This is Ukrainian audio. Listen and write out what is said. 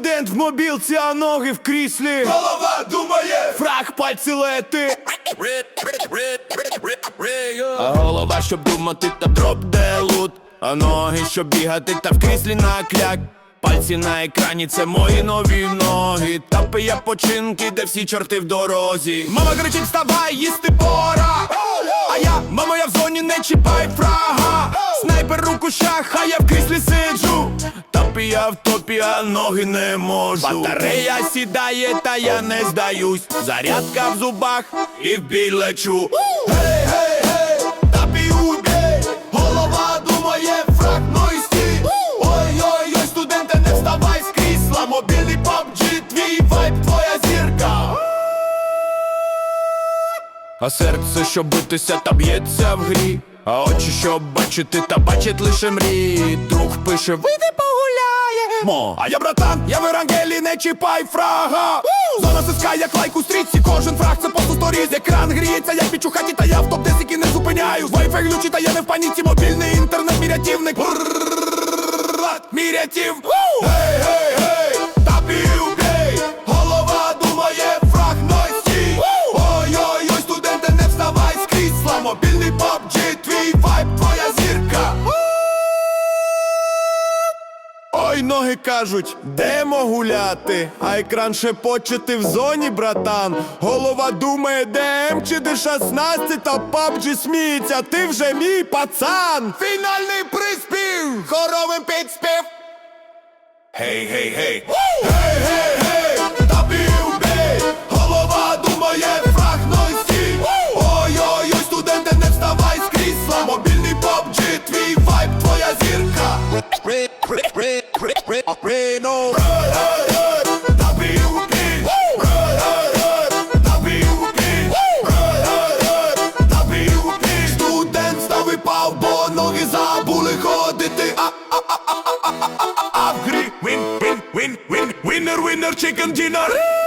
студент в мобілці, а ноги в кріслі. Голова думає, фраг пальці лети. А голова, щоб думати, та дроп де лут. А ноги, щоб бігати, та в кріслі накляк. Пальці на екрані, це мої нові ноги. Тапи я починки, де всі чорти в дорозі. Мама кричить, вставай, їсти пора. А я, мамо, я в зоні не чіпай фрага. Снайпер руку шах, хай я в кріслі сиджу топі, я в топі, а ноги не можу. Батарея сідає, та я не здаюсь. Зарядка в зубах і в бій лечу. Гей, гей, гей, та убій голова думає, фраг, ну. Ой-ой, ой, студенте, не вставай з крісла. Мобільний PUBG, твій вайб, твоя зірка. А серце, що битися, та б'ється в грі. А очі, що бачити, та бачить лише мрії. Друг пише ви Мо, а я братан, я в Ерангелі, не чіпай фрага. Зона сиска, як лайк у стрічці, кожен фраг це по сторіз Екран гріється, як пічу хаті, та я в топ 10 і не зупиняю. Вайфай глючі, та я не в паніці, мобільний інтернет, мірятівник. Мірятів. Hey! Ой, ноги кажуть, демо гуляти, а екран шепоче ти в зоні, братан. Голова думає, ДМ чи де 16, та PUBG сміється, ти вже мій пацан. Фінальний приспів, хоровим підспів! Гей, гей, гей! Гей, гей, гей, та бій, Голова думає, фраг Та бій, Студент став і пав, бо ноги забули ходити А, а, а, а, а, а, а, а в грі Win, win, win, win, winner, winner, chicken dinner